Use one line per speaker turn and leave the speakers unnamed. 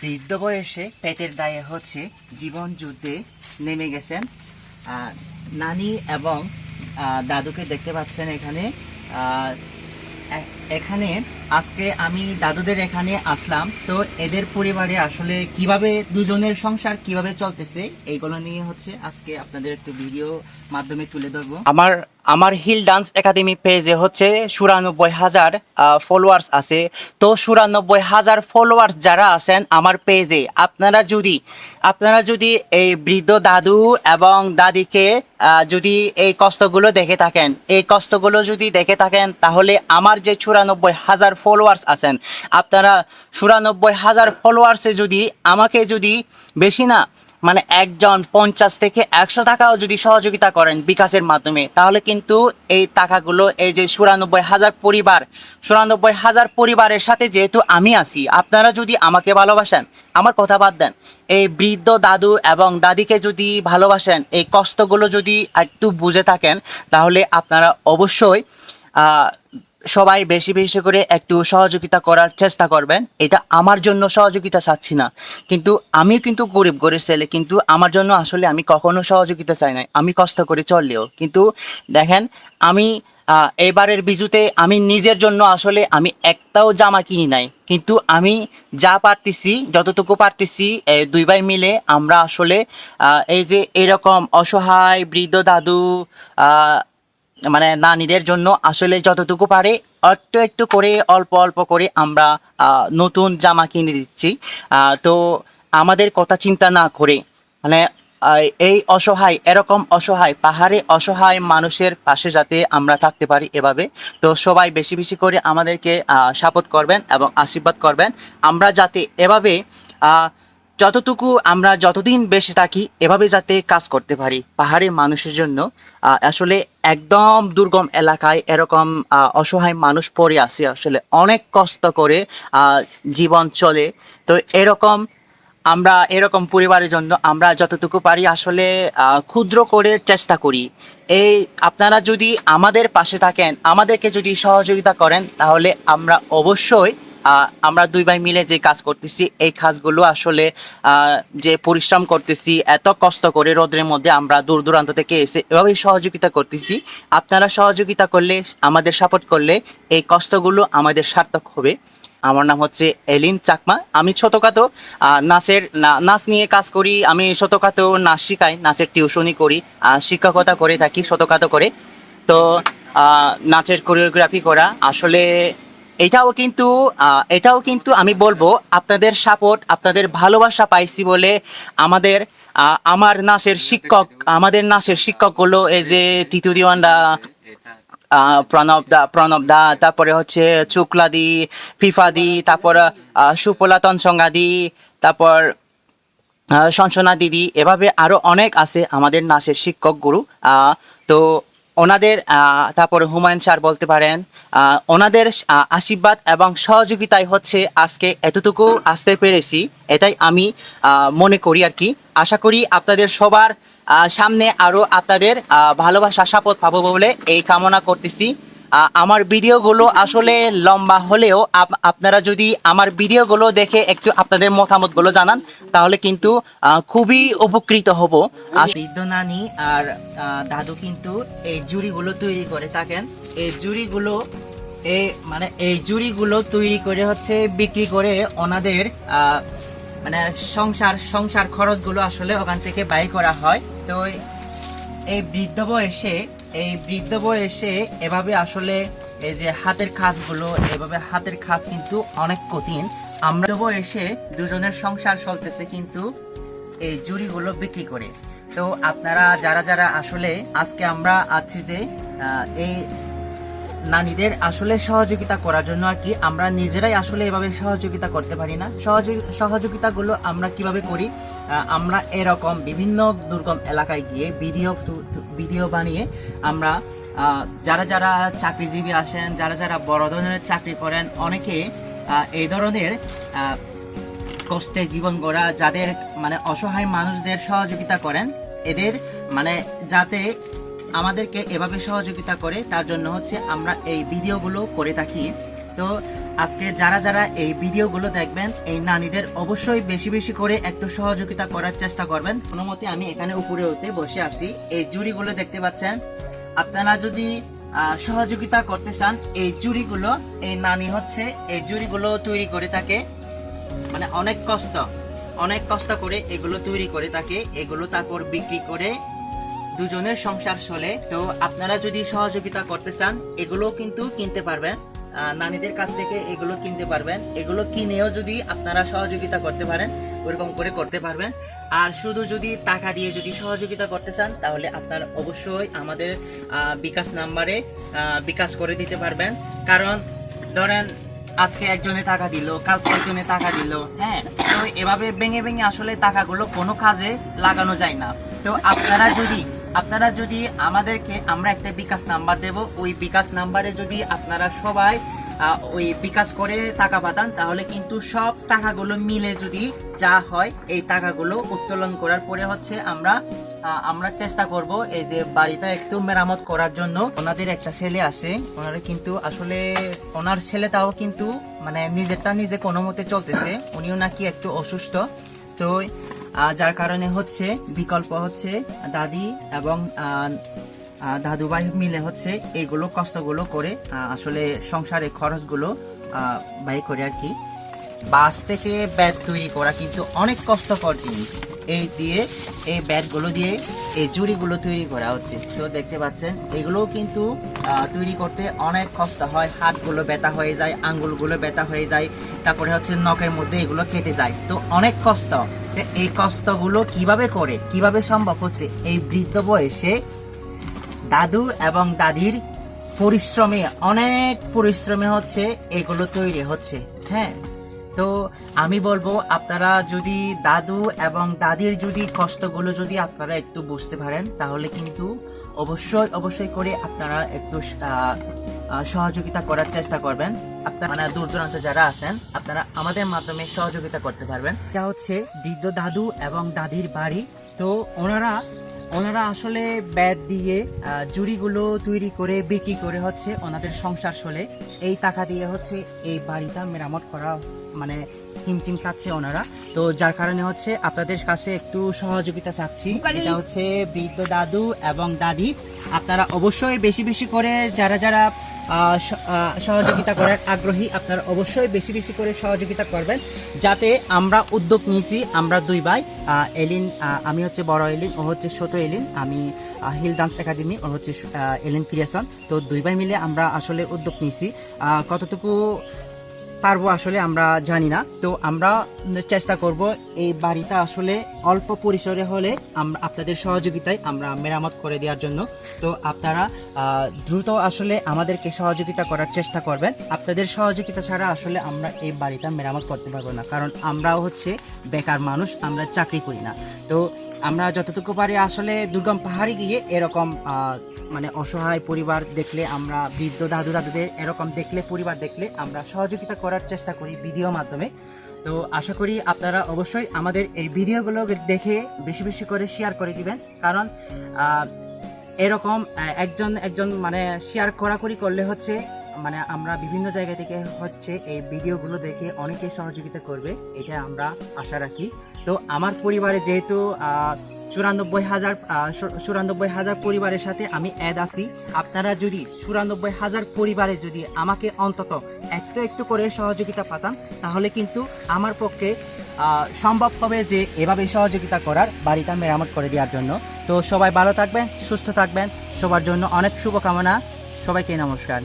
বৃদ্ধ বয়সে পেটের দায়ে হচ্ছে জীবন যুদ্ধে নেমে গেছেন। নানি এবং দাদুকে দেখতে পাচ্ছেন এখানে। এখানে আজকে আমি দাদুদের এখানে আসলাম। তো এদের পরিবারে আসলে কীভাবে দুজনের সংসার কীভাবে চলতেছে, এইগুলো নিয়ে হচ্ছে আজকে আপনাদের একটু ভিডিও মাধ্যমে তুলে ধরবো। আমার আমার হিল ডান্স একাডেমি পেজে হচ্ছে চুরানব্বই হাজার ফলোয়ার্স আছে। তো চুরানব্বই হাজার ফলোয়ার্স যারা আছেন আমার পেজে, আপনারা যদি আপনারা যদি এই বৃদ্ধ দাদু এবং দাদিকে যদি এই কষ্টগুলো দেখে থাকেন, এই কষ্টগুলো যদি দেখে থাকেন, তাহলে আমার যে চুরানব্বই হাজার ফলোয়ার্স আছেন। আপনারা চুরানব্বই হাজার ফলোয়ার্সে যদি, আমাকে যদি বেশি না মানে একজন পঞ্চাশ থেকে একশো টাকাও যদি সহযোগিতা করেন বিকাশের মাধ্যমে, তাহলে কিন্তু এই টাকাগুলো, এই যে চুরানব্বই হাজার পরিবার, চুরানব্বই হাজার পরিবারের সাথে যেহেতু আমি আছি, আপনারা যদি আমাকে ভালোবাসেন, আমার কথা বাদ দেন। এই বৃদ্ধ দাদু এবং দাদিকে যদি ভালোবাসেন, এই কষ্টগুলো যদি একটু বুঝে থাকেন, তাহলে আপনারা অবশ্যই সবাই বেশি বেশি করে একটু সহযোগিতা করার চেষ্টা করবেন। এটা আমার জন্য সহযোগিতা চাচ্ছি না। কিন্তু আমিও কিন্তু গরিব গরিব ছেলে, কিন্তু আমার জন্য আসলে আমি কখনো সহযোগিতা চাই না আমি কষ্ট করে চললেও। কিন্তু দেখেন, আমি এবারের বিজুতে আমি নিজের জন্য আসলে আমি একটাও জামা কিনি নাই। কিন্তু আমি যা পারতেছি, যতটুকু পারতেছি দুই ভাই মিলে আমরা আসলে এই যে এরকম অসহায় বৃদ্ধ দাদু মানে নানীদের জন্য আসলে যতটুকু পারে, একটু একটু করে, অল্প অল্প করে আমরা নতুন জামা কিনে দিচ্ছি। তো আমাদের কথা চিন্তা না করে মানে এই অসহায়, এরকম অসহায়, পাহাড়ে অসহায় মানুষের পাশে যাতে আমরা থাকতে পারি এভাবে, তো সবাই বেশি বেশি করে আমাদেরকে সাপোর্ট করবেন এবং আশীর্বাদ করবেন। আমরা যাতে এভাবে যতটুকু আমরা যতদিন বেঁচে থাকি, এভাবে যাতে কাজ করতে পারি পাহাড়ি মানুষের জন্য আসলে একদম দুর্গম এলাকায় এরকম অসহায় মানুষ পড়ে আছে, আসলে অনেক কষ্ট করে জীবন চলে। তো এরকম আমরা, এরকম পরিবারের জন্য আমরা যতটুকু পারি আসলে ক্ষুদ্র করে চেষ্টা করি। এই, আপনারা যদি আমাদের পাশে থাকেন, আমাদেরকে যদি সহযোগিতা করেন, তাহলে আমরা অবশ্যই আমরা দুই ভাই মিলে যে কাজ করতেছি, এই কাজগুলো আসলে যে পরিশ্রম করতেছি, এত কষ্ট করে রোদের মধ্যে আমরা দূর দূরান্ত থেকে এসে এভাবেই সহযোগিতা করতেছি। আপনারা সহযোগিতা করলে, আমাদের সাপোর্ট করলে এই কষ্টগুলো আমাদের সার্থক হবে। আমার নাম হচ্ছে এলিন চাকমা। আমি ছোটখাটো নাচের নাচ নিয়ে কাজ করি, আমি ছোটখাটো নাচ শিখাই, নাচের টিউশনই করি শিক্ষকতা করে থাকি ছোটখাটো করে। তো নাচের কোরিওগ্রাফি করা আসলে এটাও কিন্তু এটাও কিন্তু আমি বলব আপনাদের সাপোর্ট আপনাদের ভালোবাসা পাইছি বলে আমাদের আমার নাচের শিক্ষক আমাদের নাচের শিক্ষকগুলো এই যে তিতু দিওয়ানরা প্রণব দা প্রণব দা তারপরে হচ্ছে চুকলাদি ফিফাদি তারপর আহ, সুপলা তনসঙ্গাদি তারপর সঞ্চনা দিদি এভাবে আরও অনেক আছে আমাদের নাচের শিক্ষক গুরু তো ওনাদের তারপরে হুমায়ুন স্যার বলতে পারেন ওনাদের আশীর্বাদ এবং সহযোগিতায় হচ্ছে আজকে এতটুকু আসতে পেরেছি। এটাই আমি মনে করি আর কি। আশা করি আপনাদের সবার সামনে আরও আপনাদের ভালোবাসা সাপোর্ট পাবো বলে এই কামনা করতেছি। আমার ভিডিওগুলো আসলে লম্বা হলেও আপ- আপনারা যদি আমার ভিডিওগুলো দেখে একটু আপনাদের মতামতগুলো জানান, তাহলে কিন্তু খুবই উপকৃত হব। বৃদ্ধ নানি আর দাদু কিন্তু এই জুড়িগুলো তৈরি করে থাকেন। এই জুড়িগুলো এই মানে এই জুড়িগুলো তৈরি করে হচ্ছে বিক্রি করে ওনাদের মানে সংসার সংসার খরচগুলো আসলে ওখান থেকে বাইর করা হয়। তো এই বৃদ্ধ বয়সে এই বৃদ্ধ বয়সে এভাবে আসলে এই যে হাতের কাজগুলো, এভাবে হাতের কাজ কিন্তু অনেক কঠিন। আমরা বয়সে দুজনের সংসার চলতেছে কিন্তু এই জুড়িগুলো বিক্রি করে। তো আপনারা, যারা যারা আসলে আজকে আমরা আছি যে এই নারীদের আসলে সহযোগিতা করার জন্য আর কি আমরা নিজেরাই আসলে এভাবে সহযোগিতা করতে পারি না। সহযোগি, সহযোগিতাগুলো আমরা কীভাবে করি? আমরা এরকম বিভিন্ন দুর্গম এলাকায় গিয়ে ভিডিও ভিডিও বানিয়ে আমরা যারা যারা চাকরিজীবী আসেন, যারা যারা বড় ধরনের চাকরি করেন, অনেকে এই ধরনের কষ্টে জীবন গড়া, যাদের মানে অসহায় মানুষদের সহযোগিতা করেন, এদের মানে যাতে আমাদেরকে এভাবে সহযোগিতা করে, তার জন্য হচ্ছে আমরা এই ভিডিওগুলো করে থাকি। তো আজকে যারা যারা এই ভিডিওগুলো দেখবেন, এই নানীদের অবশ্যই বেশি বেশি করে একটু সহযোগিতা করার চেষ্টা করবেন। কোনো মতে আমি এখানে উপরে উঠে বসে আছি। এই জুড়িগুলো দেখতে পাচ্ছেন। আপনারা যদি সহযোগিতা করতে চান, এই জুড়িগুলো এই নানি হচ্ছে এই জুড়িগুলো তৈরি করে থাকে। মানে অনেক কষ্ট অনেক কষ্ট করে এগুলো তৈরি করে থাকে। এগুলো তারপর বিক্রি করে দুজনের সংসার চলে, তো আপনারা যদি সহযোগিতা করতে চান এগুলো কিন্তু কিনতে পারবেন। নানীদের কাছ থেকে এগুলো কিনতে পারবেন। এগুলো কিনেও যদি আপনারা সহযোগিতা করতে পারেন, ওরকম করে করতে পারবেন। আর শুধু যদি টাকা দিয়ে যদি সহযোগিতা করতে চান, তাহলে আপনার অবশ্যই আমাদের বিকাশ নাম্বারে বিকাশ করে দিতে পারবেন। কারণ ধরেন, আজকে একজনে টাকা দিল, কালকে একজনে টাকা দিল হ্যাঁ? তো এভাবে ভেঙে ভেঙে আসলে টাকাগুলো কোনো কাজে লাগানো যায় না। তো আপনারা যদি আপনারা যদি আমাদেরকে, আমরা একটা বিকাশ নাম্বার দেব। ওই বিকাশ নাম্বারে যদি আপনারা সবাই ওই বিকাশ করে টাকা পাঠান, তাহলে কিন্তু সব টাকাগুলো মিলে যদি যা হয়, এই টাকাগুলো উত্তোলন করার পরে হচ্ছে আমরা আমরা চেষ্টা করব এই যে বাড়িটা একটু মেরামত করার জন্য। ওনাদের একটা ছেলে আছে, ওনারা কিন্তু আসলে, ওনার ছেলেটাও কিন্তু মানে নিজেরটা নিজে কোনো মতে চলতেছে। উনিও নাকি একটু অসুস্থ। তো যার কারণে হচ্ছে বিকল্প হচ্ছে দাদি এবং আহ, আহ, দাদু ভাই মিলে হচ্ছে এইগুলো কষ্টগুলো করে আসলে সংসারে খরচগুলো ব্যয় করে আর কি। বাঁশ থেকে ব্যাট তৈরি করা কিন্তু অনেক কষ্টকর জিনিস। এই দিয়ে এই ব্যাটগুলো দিয়ে এই জুড়িগুলো তৈরি করা হচ্ছে। তো দেখতে পাচ্ছেন এগুলোও কিন্তু তৈরি করতে অনেক কষ্ট হয়। হাতগুলো ব্যথা হয়ে যায় আঙ্গুলগুলো ব্যথা হয়ে যায় তারপরে হচ্ছে নখের মধ্যে এগুলো কেটে যায়। তো অনেক কষ্ট। এই কষ্টগুলো কীভাবে করে, কীভাবে সম্ভব হচ্ছে এই বৃদ্ধ বয়সে দাদু এবং দাদির পরিশ্রমে, অনেক পরিশ্রমে হচ্ছে এগুলো তৈরি হচ্ছে হ্যাঁ? তো আমি বলব আপনারা যদি দাদু এবং দাদির যদি কষ্টগুলো যদি আপনারা একটু বুঝতে পারেন, তাহলে কিন্তু অবশ্যই অবশ্যই করে আপনারা একটু সহযোগিতা করার চেষ্টা করবেন। আপনারা মানে দূর দূরান্ত যারা আছেন, আপনারা আমাদের মাধ্যমে সহযোগিতা করতে পারবেন। এটা হচ্ছে বৃদ্ধ দাদু এবং দাদির বাড়ি। তো ওনারা ওনারা আসলে ব্যাট দিয়ে জুড়িগুলো তৈরি করে বিক্রি করে হচ্ছে ওনাদের সংসার চলে। এই টাকা দিয়ে হচ্ছে এই বাড়িটা মেরামত করা মানে হিমচিম খাচ্ছে ওনারা। তো যার কারণে হচ্ছে আপনাদের কাছে একটু সহযোগিতা চাচ্ছি। এটা হচ্ছে বৃদ্ধ দাদু এবং দাদি। আপনারা অবশ্যই বেশি বেশি করে যারা যারা সহযোগিতা করার আগ্রহী আপনারা অবশ্যই বেশি বেশি করে সহযোগিতা করবেন। যাতে আমরা উদ্যোগ নিয়েছি, আমরা দুই ভাই এলিন আমি হচ্ছে বড় এলিন, ও হচ্ছে ছোট এলিন, আমি হিল ডান্স একাডেমি, ও হচ্ছে এলিন ক্রিয়েশন তো দুই ভাই মিলে আমরা আসলে উদ্যোগ নিয়েছি। কতটুকু পারব আসলে, আমরা জানি না। তো আমরা চেষ্টা করব এই বাড়িটা আসলে অল্প পরিসরে হলে আমরা আপনাদের সহযোগিতায় আমরা মেরামত করে দেওয়ার জন্য। তো আপনারা দ্রুত আসলে আমাদেরকে সহযোগিতা করার চেষ্টা করবেন। আপনাদের সহযোগিতা ছাড়া আসলে আমরা এই বাড়িটা মেরামত করতে পারব না। কারণ আমরাও হচ্ছে বেকার মানুষ, আমরা চাকরি করি না। তো আমরা যতটুকু পারি আসলে দুর্গম পাহাড়ে গিয়ে এরকম মানে অসহায় পরিবার দেখলে আমরা, বৃদ্ধ দাদু দাদুদের এরকম দেখলে, পরিবার দেখলে আমরা সহযোগিতা করার চেষ্টা করি ভিডিও মাধ্যমে। তো আশা করি আপনারা অবশ্যই আমাদের এই ভিডিওগুলো দেখে বেশি বেশি করে শেয়ার করে দিবেন। কারণ এরকম একজন একজন মানে শেয়ার করাকরি করলে হচ্ছে মানে আমরা বিভিন্ন জায়গা থেকে হচ্ছে এই ভিডিওগুলো দেখে অনেকে সহযোগিতা করবে, এটা আমরা আশা রাখি। তো আমার পরিবারে যেহেতু চুরানব্বই হাজার চুরানব্বই হাজার পরিবারের সাথে আমি অ্যাড আছি, আপনারা যদি চুরানব্বই হাজার পরিবারে যদি আমাকে অন্তত একটু একটু করে সহযোগিতা পাতান, তাহলে কিন্তু আমার পক্ষে সম্ভব হবে যে এভাবে সহযোগিতা করার বাড়িটা মেরামত করে দেওয়ার জন্য। তো সবাই ভালো থাকবেন সুস্থ থাকবেন। সবার জন্য অনেক শুভকামনা। সবাইকে নমস্কার।